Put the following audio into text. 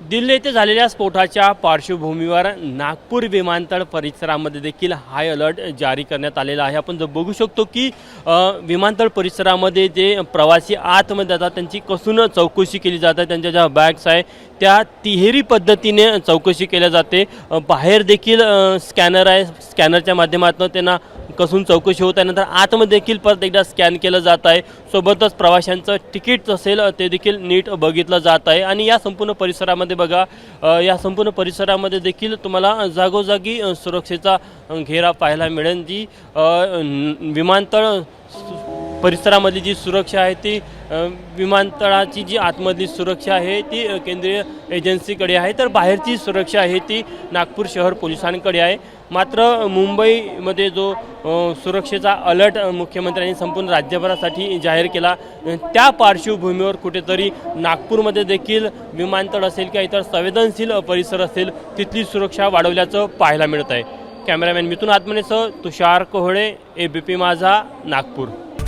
दिल्ली येथे झालेल्या स्फोटाच्या पार्श्वभूमीवर नागपूर विमानतळ परिसरामध्ये देखील हाय अलर्ट जारी करण्यात आलेला आहे. आपण जर बघू शकतो की विमानतळ परिसरामध्ये जे प्रवासी आतमध्ये जातात त्यांची कसून चौकशी केली जाते त्यांच्या ज्या बॅग्स आहे त्या तिहेरी पद्धतीने चौकशी केल्या जाते. बाहेर देखील स्कॅनर आहे. स्कॅनरच्या माध्यमातून त्यांना कसून चौकशी होत आहे. नंतर आतमध्ये देखील परत एकदा स्कॅन केलं जात आहे. सोबतच प्रवाशांचं तिकीट असेल ते देखील नीट बघितलं जात आहे. आणि या संपूर्ण परिसरामध्ये बघा या संपूर्ण परिसरामध्ये देखील तुम्हाला जागोजागी सुरक्षेचा घेरा पाहायला मिळेल. जी विमानतळ परिसरामधली जी सुरक्षा आहे ती विमानतळाची जी आतमधली सुरक्षा आहे ती केंद्रीय एजन्सीकडे आहे. तर बाहेरची सुरक्षा आहे ती नागपूर शहर पोलिसांकडे आहे. मात्र मुंबईमध्ये जो सुरक्षेचा अलर्ट मुख्यमंत्र्यांनी संपूर्ण राज्यभरासाठी जाहीर केला त्या पार्श्वभूमीवर कुठेतरी नागपूरमध्ये देखील विमानतळ असेल किंवा इतर संवेदनशील परिसर असेल तिथली सुरक्षा वाढवल्याचं पाहायला मिळत आहे cameraman Mithun आत्मनेसह Tushar Kohale A B P माझा नागपूर.